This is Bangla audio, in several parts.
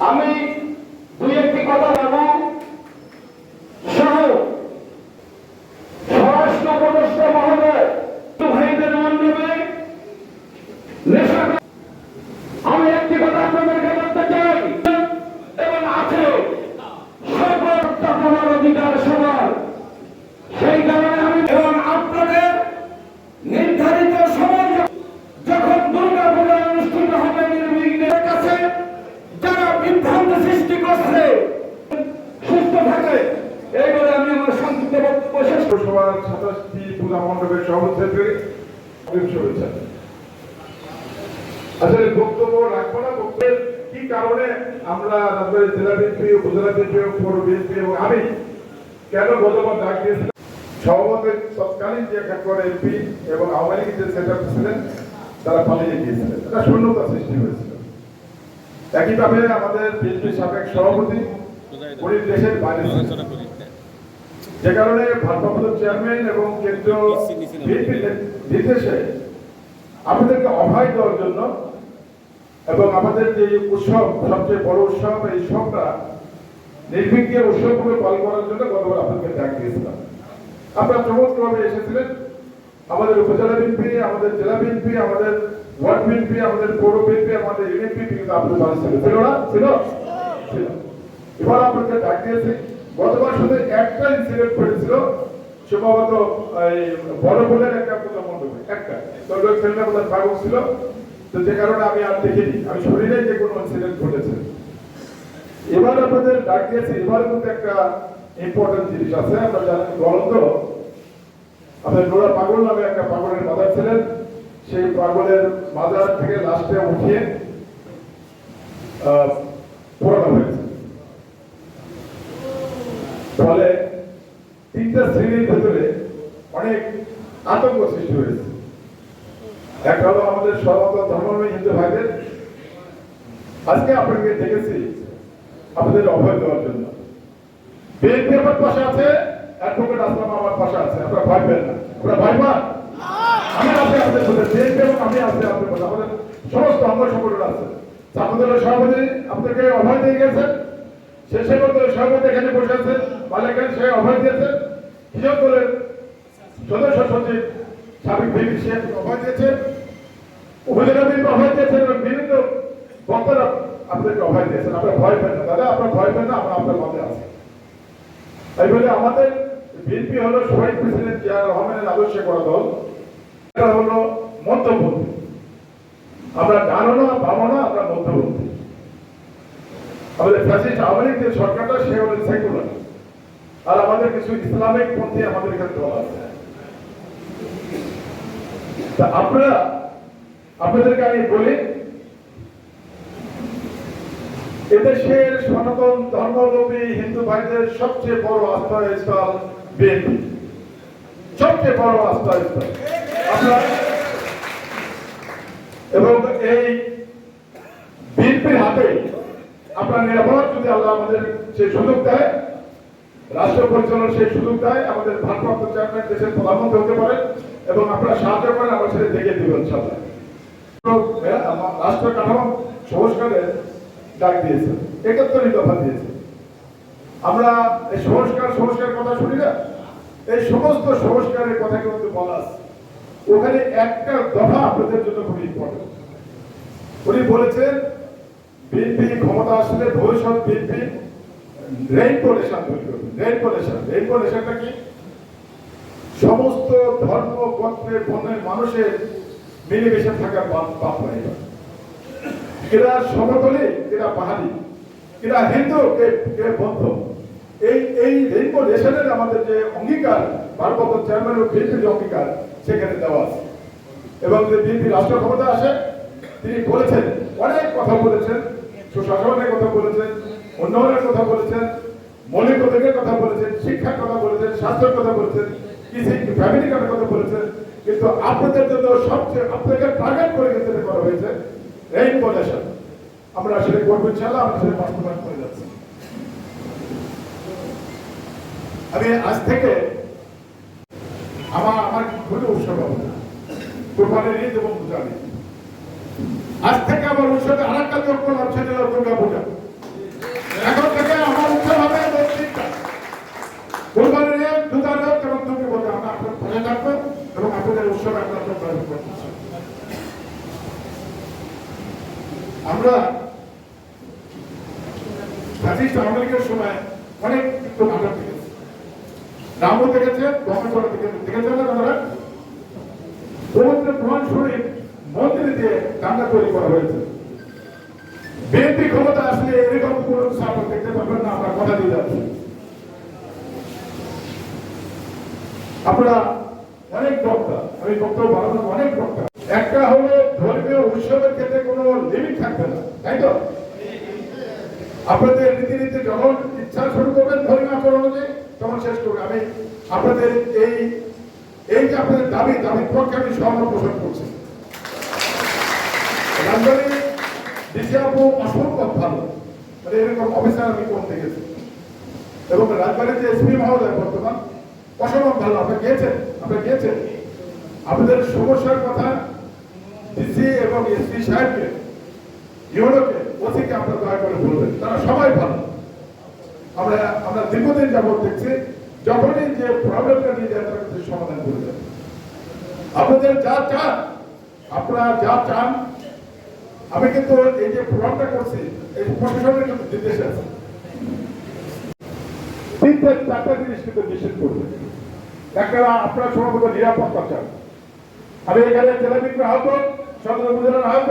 আমি দুই একটি কথা বলব সহ স্বরাষ্ট্র উপদেষ্টা মহোদয় ভাইদের মণ্ডপে নেশা আমি একটি কথা আপনাদেরকে বলতে চাই এবং আছে সর্বোচ্চ তোমার অধিকার সবার সেই কারণে আমি এবং আপনাদের নির্ধারিত সময় যখন দুর্গা পূজা অনুষ্ঠিত হবে নির্বিঘ্নের কাছে যারা বিভ্রান্ত সৃষ্টি করছে সুস্থ থাকে এই বলে আমি আমার সংক্ষিপ্ত বক্তব্য সবার সাতাশটি পূজা মণ্ডপের শুভেচ্ছা। আসলে বক্তব্য রাখব না। বক্তব্যের কি কারণে আমরা রাজবাড়ী জেলা বিএনপি, উপজেলা বিএনপি, পৌর বিএনপি এবং আমি কেন গতবার ডাক দিয়েছিলাম? সভাপতি তৎকালীন যে একাত্তর এমপি এবং আওয়ামী লীগের যে সেটা ছিলেন, তারা পালিয়ে গিয়েছিলেন। এটা শূন্যতা সৃষ্টি হয়েছিল। একইভাবে আমাদের বিএনপির সাবেক সভাপতি, উনি দেশের বাইরে যে কারণে ভারপ্রাপ্ত চেয়ারম্যান এবং কেন্দ্রীয় নির্দেশে আপনাদেরকে অভয় দেওয়ার জন্য এবং আমাদের যে উৎসব, সবচেয়ে বড় উৎসব, এই উৎসবটা নির্বিঘ্নে উৎসবগুলো পালন করার জন্য গতবার আপনাদেরকে ডাক দিয়েছিলাম। আপনারা চমৎকারভাবে এসেছিলেন। আমাদের উপজেলা বিএনপি আমাদের জেলা বিএনপি আমাদের ওয়ার্ড বিএনপি আমাদের পৌর বিএনপি আমাদের ইউনিট বিএনপি কিন্তু না? ছিল? ছিল। এবার আপনাকে ডাক দিয়েছি। গতবার শুধু একটা ইনসিডেন্ট করেছিল সম্ভবত এই বড় বোনের একটা পূজা মণ্ডপে একটা। তো ছেলেটা বোধ পাগল ছিল, তো যে কারণে আমি আর দেখিনি। আমি নাই যে কোনো ইনসিডেন্ট ঘটেছে। এবার আপনাদের ডাক দিয়েছি, এবার কিন্তু একটা ইম্পর্টেন্ট জিনিস আছে আমরা জানেন গলন্দ আপনার নোরা পাগল নামে একটা পাগলের মাদার ছিলেন। সেই পাগলের মাদার থেকে লাস্টে উঠিয়ে পোড়ানো হয়েছে ফলে তিনটা শ্রেণির ভেতরে অনেক আতঙ্ক সৃষ্টি হয়েছে। একটা হলো আমাদের সর্বত ধর্মময় হিন্দু ভাইদের। আজকে আপনাকে দেখেছি আপনাদের অভয় দেওয়ার জন্য। বিএনপি আমার পাশে আছে, অ্যাডভোকেট আসলাম আমার পাশে আছে। আপনারা ভয় পেন না। আপনারা ভয় আমি আছি আপনাদের সাথে। বিএনপি এবং আমি আছি আপনাদের সাথে। আমাদের সমস্ত অঙ্গ সংগঠন আছে। আমাদের সভাপতি আপনাকে অভয় দিয়ে গেছেন। শেষে মধ্যে সভাপতি এখানে বসে আছেন। মালিকান সে অভয় দিয়েছেন কৃষক দলের সদস্য সচিব সাবেক বিপি শেখ অভয় দিয়েছেন উপজেলা বিএনপি অভয় দিয়েছেন এবং বিভিন্ন বক্তারা আপনাদেরকে অভয় দিয়েছেন। আপনারা ভয় পেন না। দাদা, আপনারা ভয় পেন না, আমরা আপনার মধ্যে আছি। তাই বলে আমাদের বিএনপি হলো শহীদ প্রেসিডেন্ট জিয়া রহমানের আদর্শে করা দল। এটা হলো মধ্যপন্থী আমরা ডানো না বামো না, আমরা মধ্যপন্থী আমাদের ফ্যাসিস্ট আওয়ামী লীগ যে সরকারটা, সে হলো সেকুলার। আর আমাদের কিছু ইসলামিক পন্থী আমাদের এখানে দল আছে। আপনারা, আপনাদেরকে আমি বলি, এদেশের সনাতন ধর্মাবলম্বী হিন্দু ভাইদের সবচেয়ে বড় আস্থাস্থল বিএনপি। সবচেয়ে বড় আস্থাস্থল আপনার, এবং এই বিএনপির হাতে আপনার নিরাপদ যদি আল্লাহ আমাদের সেই সুযোগ দেয় রাষ্ট্র পরিচালনার সেই সুযোগ দেয় আমাদের ভারপ্রাপ্ত চেয়ারম্যান দেশের প্রধানমন্ত্রী হতে পারে এবং আপনারা সাহায্য করেন, আমার সেটা দেখে দিবেন সাথে রাষ্ট্র কাঠামো সংস্কারে ডাক দিয়েছে একাত্তরই দফা দিয়েছে। আমরা এই সংস্কার সংস্কার কথা শুনি না? এই সমস্ত সংস্কারের কথা কিন্তু বলা আছে। ওখানে একটা দফা আপনাদের জন্য খুব ইম্পর্টেন্ট উনি বলেছেন, বিএনপি ক্ষমতা আসলে ভবিষ্যৎ বিএনপি রেইনবো নেশন তৈরি করবে রেইনবো নেশন রেইনবো নেশনটা কি? সমস্ত ধর্ম গোত্রের বর্ণের মানুষের মিলেমিশে থাকার বাপ হয়ে যাবে। এরা সমতলে, এরা পাহাড়ি। এরা হিন্দু কে কে বৌদ্ধ। এই এই রেইনবো নেশনের আমাদের যে অঙ্গীকার ভারপ্রাপ্ত চেয়ারম্যান ও বিএনপির যে অঙ্গীকার, সেখানে দেওয়া আছে। এবং যে বিএনপি রাষ্ট্র ক্ষমতা আসে, তিনি বলেছেন, অনেক কথা বলেছেন, সুশাসনের কথা বলেছেন উন্নয়নের কথা বলেছেন, মৌলিক অধিকারের কথা বলেছেন, শিক্ষার কথা বলেছেন, স্বাস্থ্যের কথা বলেছেন, কৃষি ফ্যামিলি কার্ডের কথা বলেছেন, কিন্তু আপনাদের জন্য সবচেয়ে আপনাকে টার্গেট করে এটা করা হয়েছে রেইনবো নেশন আমরা আসলে করব ইনশাল্লাহ আমরা সেটা বাস্তবায়ন করে যাচ্ছি। আমি আজ থেকে আমার আমার খুবই উৎসব হবে কোরবানির ঈদ এবং পূজা আজ থেকে আমার উৎসবে আর একটা যোগ করলাম সেটা হলো দুর্গা পূজা ফ্যাসিস্ট সময় অনেক কিন্তু নাটক দেখেছি। রামও দেখেছে দেখেছে না আপনারা? পবিত্র প্রমাণ শরীফ মন্দিরে দিয়ে তৈরি করা হয়েছে। ক্ষমতা আসলে এরকম কোন দেখতে না, আমরা কথা দিয়ে যাচ্ছি। আপনারা অনেক বক্তা, আমি বক্তব্য অনেক বক্তা। একটা হলো ধর্মীয় উৎসবের ক্ষেত্রে কোনো লিমিট থাকবে না, তাই তো? আপনাদের রীতিনীতি যখন ইচ্ছা শুরু করবেন ধর্মীয় আচরণ অনুযায়ী, তখন শেষ করবেন। আমি আপনাদের এই এই যে আপনাদের দাবি দাবির পক্ষে আমি সহমত পোষণ করছি। রাজধানী অসম্ভব ভালো। মানে এরকম অফিসার আমি কম দেখেছি এবং রাজবাড়ির যে এসপি মহোদয় বর্তমান, অসম্ভব ভালো। আপনারা গিয়েছেন? আপনারা গিয়েছেন? আপনাদের সমস্যার কথা ডিসি এবং এসপি সাহেবকে, ইউরোকে ওসিকে আপনারা দয়া করে বলবেন তারা সবাই ভালো। আমরা আমরা দীর্ঘদিন যাবত দেখছি, যখনই যে প্রবলেমটা নিয়ে যায় সমাধান করে দেয়। আপনাদের যা চান আপনারা যা চান, আমি কিন্তু এই যে প্রোগ্রামটা করছি, এই প্রশাসনের কিন্তু নির্দেশ আছে। তিনটে চারটা জিনিস কিন্তু নিশ্চিত করবে। একটা আপনারা সম্ভবত নিরাপত্তা চান। আমি এখানে জেলা বিক্রি আহত সদর উপজেলার আহত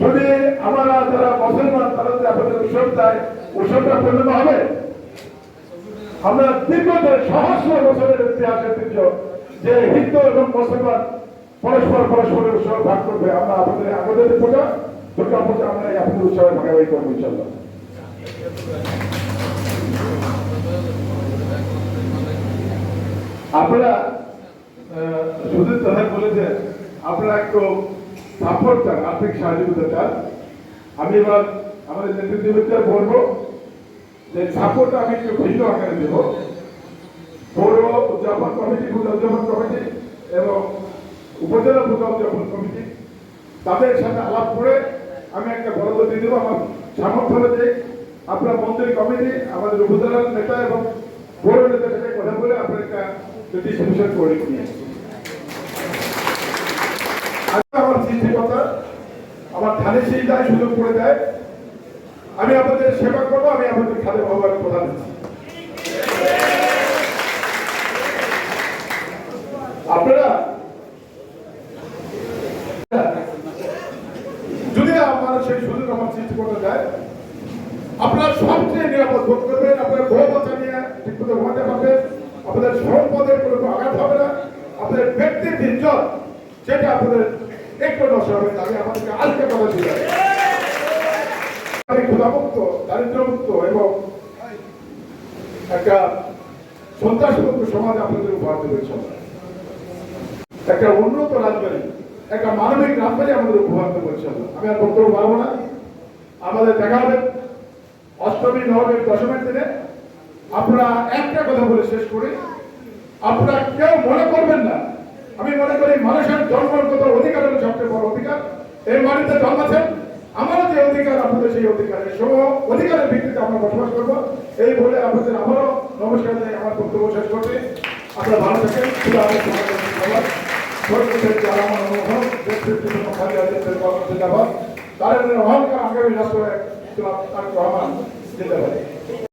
যদি আমরা যারা মুসলমান, তারা যদি আপনাদের উৎসব চায়, উৎসবটা পূর্ণ হবে। আমরা দীর্ঘদিন সহস্র বছরের ইতিহাস ঐতিহ্য যে হিন্দু এবং মুসলমান পরস্পর পরস্পরের উৎসব ভাগ করবে, আমরা আপনাদের আমাদের পূজা, দুর্গা পূজা আমরা এই আপনাদের উৎসবে ভাগাভাগি করব ইনশাল্লাহ আপনারা সুদীপ দাদা বলেছেন, আপনারা একটু সাপোর্ট চান আর্থিক সহযোগিতা চান আমি এবার আমাদের নেতৃত্বকে বলব যে সাপোর্ট আমি একটু ভিন্ন আকারে দেব পৌর উদযাপন কমিটি পূজা উদযাপন কমিটি এবং উপজেলা পূজা উদযাপন কমিটি, তাদের সাথে আলাপ করে আমি একটা বরাদ্দ দিয়ে দেবো। আমার সামর্থ্য হলে আপনার মন্ত্রী কমিটি, আমাদের উপজেলার নেতা এবং পৌর নেতার সাথে কথা বলে আপনার একটা ডিস্ট্রিবিউশন করে নিয়ে আসব। আজকে আমার সৃষ্টিকর্তা ধানের সেই দায় সুযোগ করে দেয়। আমি আপনাদের সেবা করব, আমি আপনাদের খাদ্য ভগবানের প্রধান আপনারা, যদি আমার সেই সুযোগ আমার সৃষ্টি করতে যায় আপনারা সবচেয়ে নিরাপদ বোধ করবেন, আপনার বউ বাচ্চা নিয়ে ঠিক মতো ঘুমাতে পারবেন, আপনাদের সম্পদের কোনো আঘাত হবে না, আপনাদের ব্যক্তির ইজ্জত সেটা আপনাদের একটু নষ্ট আমাদেরকে আজকে ক্ষুধামুক্ত দারিদ্রমুক্ত এবং একটা সন্ত্রাসমুক্ত সমাজ আপনাদের উপহার দেবে। একটা উন্নত রাজবাড়ি একটা মানবিক রাজবাড়ি আমাদের উপহার দেবো। আমি আর বক্তব্য পারব না আমাদের দেখা হবে অষ্টমী নবমী দশমীর দিনে আপনারা একটা কথা বলে শেষ করি আপনারা কেউ মনে করবেন না আমি মনে করি মানুষের জন্মগত অধিকার হলো সবচেয়ে বড় অধিকার? এই মাটিতে জন্মাচ্ছেন আমারও যে অধিকার, আপনাদের সেই অধিকার সব অধিকারের ভিত্তিতে আমরা বসবাস করব। এই বলে আপনাদের আবারও নমস্কার জানিয়ে আমার বক্তব্য শেষ করছি। আপনারা ভালো থাকেন। আজের অহংকার আগামী রাষ্ট্র